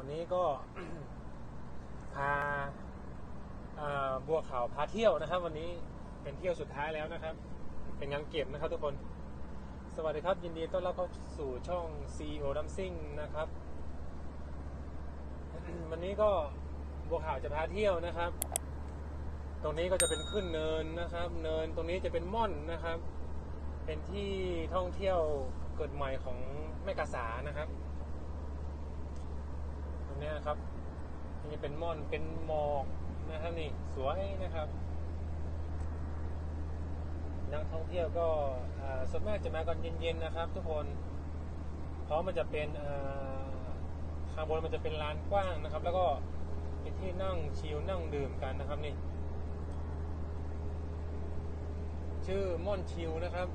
วันนี้ก็พาบัวขาวพาเที่ยวนะครับ วันนี้เป็นเที่ยวสุดท้ายแล้วนะครับ เป็นงานเก็บนะครับทุกคน สวัสดีครับ ยินดีต้อนรับเข้าสู่ช่อง CEO ดัมซิ่งนะครับ วันนี้ก็บัวขาวจะพาเที่ยวนะครับ ตรงนี้ก็จะเป็นขึ้นเนินนะครับ เนินตรงนี้จะเป็นม่อนนะครับ เป็นที่ท่องเที่ยวเกิดใหม่ของแม่กาสานะครับ เนี้ยครับ นี่เป็นม่อนเป็นหมอกนะครับนี่สวยนะครับ นักท่องเที่ยวก็ส่วนมากจะมากันเย็นๆนะครับ ทุกคนเพราะมันจะเป็นข้างบนมันจะเป็นลานกว้างนะครับ แล้วก็เป็นที่นั่งชิลนั่งดื่มกันนะครับนี่ ชื่อม่อนชิลนะครับ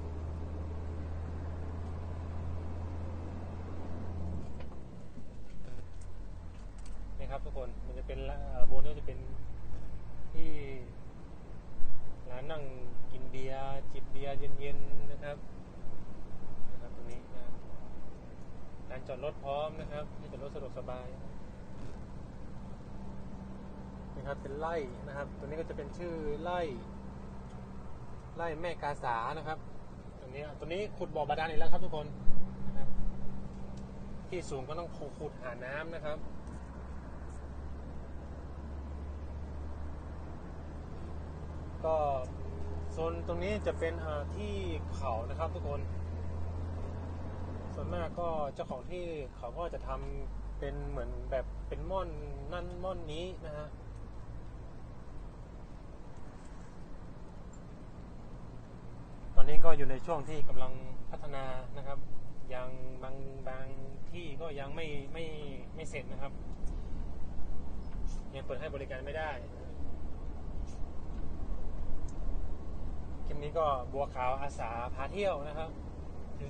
นี่ครับทุกคน มันจะ เป็นโบนก็จะเป็นที่ร้านนั่งกินเบียร์จิบเบียร์เย็นๆนะครับนะครับ ตรงนี้นะการจอดรถพร้อมนะครับที่จอดรถสะดวกสบายนะครับเป็นไร่นะครับ ตัวนี้ก็จะเป็นชื่อไร่ไร่แม่กาสานะครับตรงนี้ตัวนี้ขุดบ่อบาดาลอีกแล้วครับทุกคนนะครับที่สูงก็ต้องขุดหาน้ำนะครับ ก็โซ นตรงนี้จะเป็นที่เขานะครับทุกคน ส่วนมากก็เจ้าของที่เขาก็จะทำเป็นเหมือนแบบเป็นม่อนนั่นม่อนนี้นะฮะตอนนี้ก็อยู่ในช่วงที่กำลังพัฒนานะครับ ยังบางบางที่ก็ยังไม่ไม่ไม่เสร็จนะครับ ยังเปิดให้บริการไม่ได้ ค ลิปนี้ก็บัวขาวอาสาพาเที่ยวนะครับ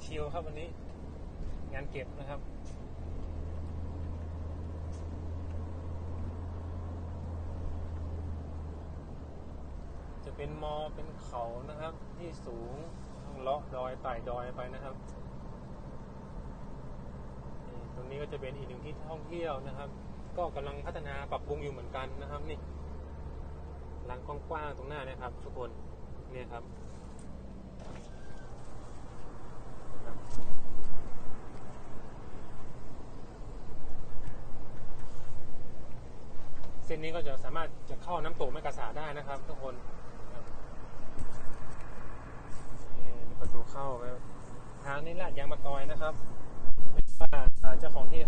ชิวๆครับวันนี้ งานเก็บนะครับจะเป็นมอเป็นเขานะครับ ที่สูงเลาะดอยไต่ดอยไปนะครับตรงนี้ก็จะเป็นอีกหนึ่งที่ท่องเที่ยวนะครับ ก็กำลังพัฒนาปรับปรุงอยู่เหมือนกันนะครับ นี่หลานกว้างๆตรงหน้านะครับ ทุกคน เนี่ยครับเส้นนี้ก็จะสามารถจะเข้าน้ำตกแม่กาสาได้นะครับ ทุกคนนี่ประตูเข้าไปทางนี้ลาดยางมะตอยนะครับไม่ว่าอ่าเจ้าของที่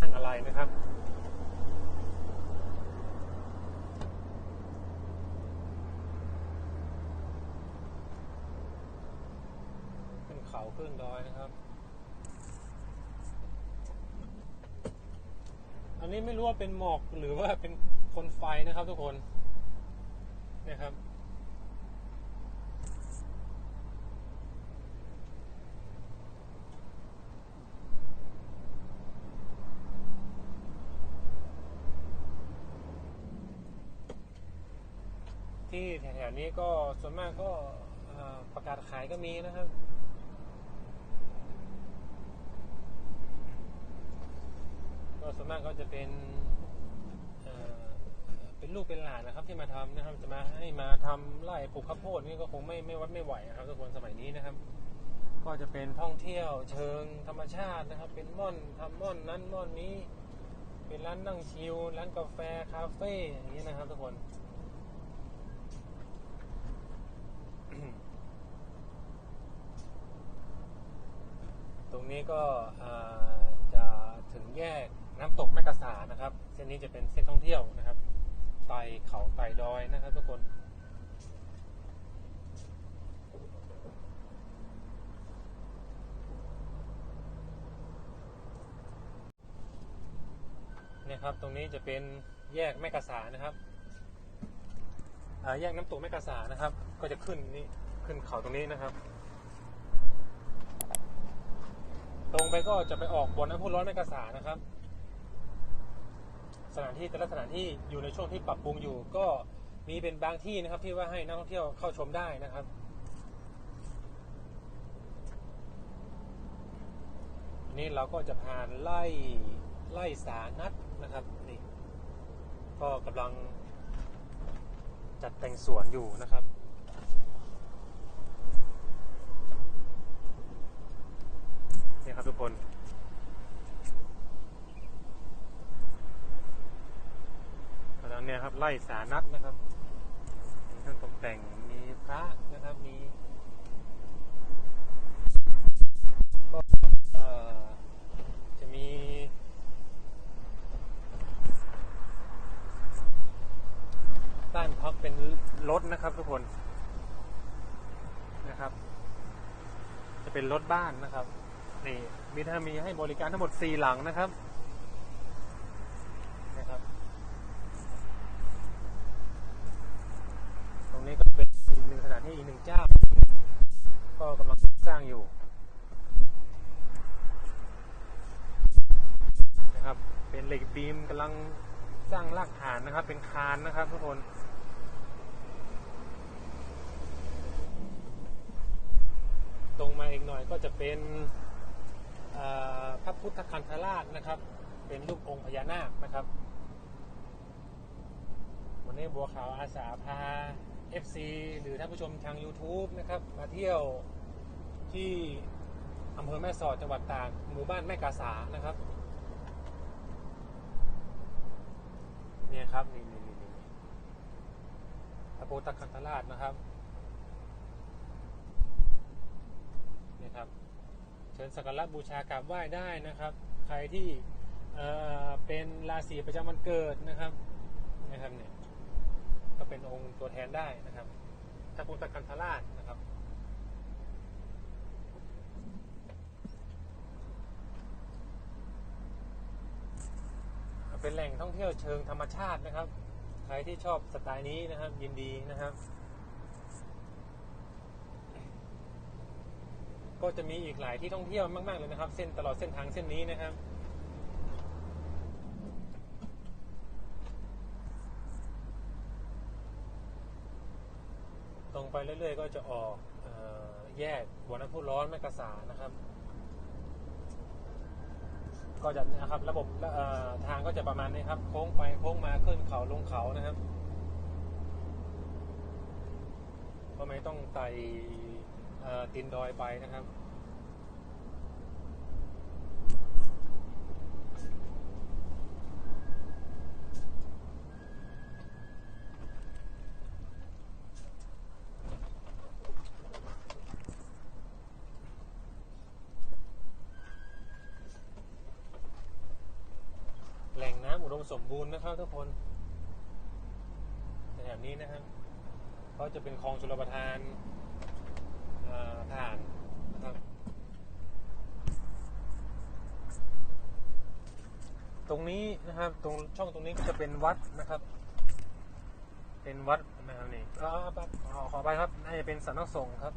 ตั้งอะไรนะครับ ขึ้นเขาขึ้นดอยนะครับ อันนี้ไม่รู้ว่าเป็นหมอกหรือว่าเป็นคนไฟนะครับทุกคนนี่ยครับที่แถวๆนี้ก็ส่วนมากก็ประกาศขายก็มีนะครับ ส่วนมากก็จะเป็นเป็นลูกเป็นหลานนะครับที่มาทำนะครับจะมาให้มาทำไร่ปลูกข้าวโพดนี่ก็คงไม่ไม่วัดไม่ไหวนะครับทุกคนสมัยนี้นะครับ ก็จะเป็นท่องเที่ยวเชิงธรรมชาตินะครับ เป็นม่อนทำม่อนนั้นม่อนนี้ เป็นร้านนั่งชิลร้านกาแฟคาเฟ่อย่างนี้นะครับทุกคนตรงนี้ก็จะถึงแยก น้ำตกแม่กะสานะครับ เส้นนี้จะเป็นเส้นท่องเที่ยวนะครับไต่เขาไต่ดอยนะครับทุกคนเนี่ยครับตรงนี้จะเป็นแยกแม่กะสานะครับแยกน้ำตกแม่กะสานะครับ ก็จะขึ้นนี่ขึ้นเขาตรงนี้นะครับ ตรงไปก็จะไปออกบนน้ำพุร้อนแม่กะสานะครับ สถานที่แต่ละสถานที่อยู่ในช่วงที่ปรับปรุงอยู่ ก็มีเป็นบางที่นะครับที่ว่าให้นักท่องเที่ยวเข้าชมได้นะครับนี่เราก็จะผ่านไล่ไล่สานัดนะครับนี่ก็กำลังจัดแต่งสวนอยู่นะครับนี่ครับทุกคน กำลัง เนี่ยครับไล่สานัดนะครับมีเครื่องตกแต่งมีพระนะครับมีก็จะมีด้านพักเป็นรถนะครับทุกคนนะครับ จะเป็นรถบ้านนะครับนี่มีถ้ามีให้บริการทั้งหมด 4 หลังนะครับ ตรงนี้ก็เป็นอีกหนึ่งสถานที่อีกหนึ่งเจ้า ก็กำลังสร้างอยู่นะครับ เหล็กบีมกำลังสร้างรากฐานนะครับ เป็นคานนะครับทุกคนตรงมาอีกหน่อยก็จะเป็นพระพุทธคันธราชนะครับ เป็นรูปองค์พญานาคนะครับ วันนี้บัวขาวอาสาพา FC หรือท่านผู้ชมทาง YouTube นะครับ มาเที่ยวที่อำเภอแม่สอดจังหวัดตากหมู่บ้านแม่กาสานะครับ ครับนี่นี่นี่นี่พระพุทธคันธราชนะครับเนี่ยครับ เชิญสักการะบูชากราบไหว้ได้นะครับ ใครที่เอ่อเป็นราศีประจำวันเกิดนะครับนะครับเนี่ยก็เป็นองค์ตัวแทนได้นะครับพระพุทธคันธราชนะครับ เป็นแหล่งท่องเที่ยวเชิงธรรมชาตินะครับ ใครที่ชอบสไตล์นี้นะครับ ยินดีนะครับ ก็จะมีอีกหลายที่ท่องเที่ยวมาก ๆ เลยนะครับ เส้นตลอดเส้นทางเส้นนี้นะครับตรงไปเรื่อยๆ ก็จะออกออแยกบัวน้ำพุร้อนแม่กะสานะครับ ก็จะนะครับระบบทางก็จะประมาณนี้ครับ โค้งไปโค้งมาขึ้นเขาลงเขานะครับก็ไม่ต้องไต่ตีนดอยไปนะครับ แหล่งน้ำอุดม สมบูรณ์นะครับทุกคนแถบนี้นะครับก็จะเป็นคลองชลประทานผ่านนะครับ ตรงนี้นะครับตรงช่องตรงนี้ก็จะเป็นวัดนะครับ เป็นวัดนะครับนี่เอขอขอไปครับน่าจะเป็นสำนักสงฆ์ครับ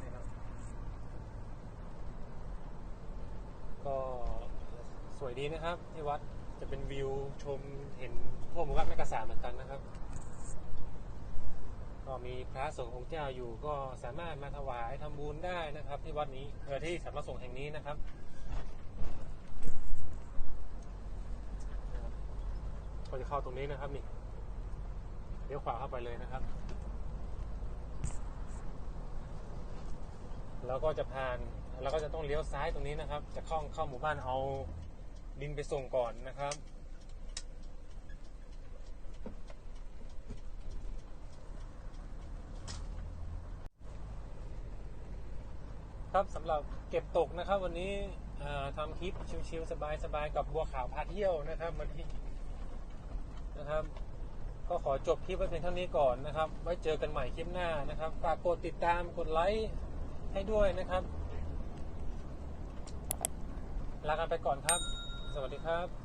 นี่ครับ ก็สวยดีนะครับที่วัด จะเป็นวิวชมเห็นทั่วหมู่บ้านแม่กะสาเหมือนกันนะครับ ก็มีพระสงฆ์องค์เจ้าอยู่ก็สามารถมาถวายทำบุญได้นะครับ ที่วัดนี้เออที่สำนักสงฆ์แห่งนี้นะครับก็จะเข้าตรงนี้นะครับนี่เลี้ยวขวาเข้าไปเลยนะครับ แล้วก็จะผ่านแล้วก็จะต้องเลี้ยวซ้ายตรงนี้นะครับ จะเข้าเข้าหมู่บ้านเอา ดินไปส่งก่อนนะครับ ครับสำหรับเก็บตกนะครับ วันนี้ทำคลิปชิลๆสบายๆกับบัวขาวพาเที่ยวนะครับวันนี้นะครับ ก็ขอจบคลิปไว้เพียงเท่านี้ก่อนนะครับ ไว้เจอกันใหม่คลิปหน้านะครับฝากกดติดตามกดไลค์ให้ด้วยนะครับลากันไปก่อนครับ สวัสดีครับ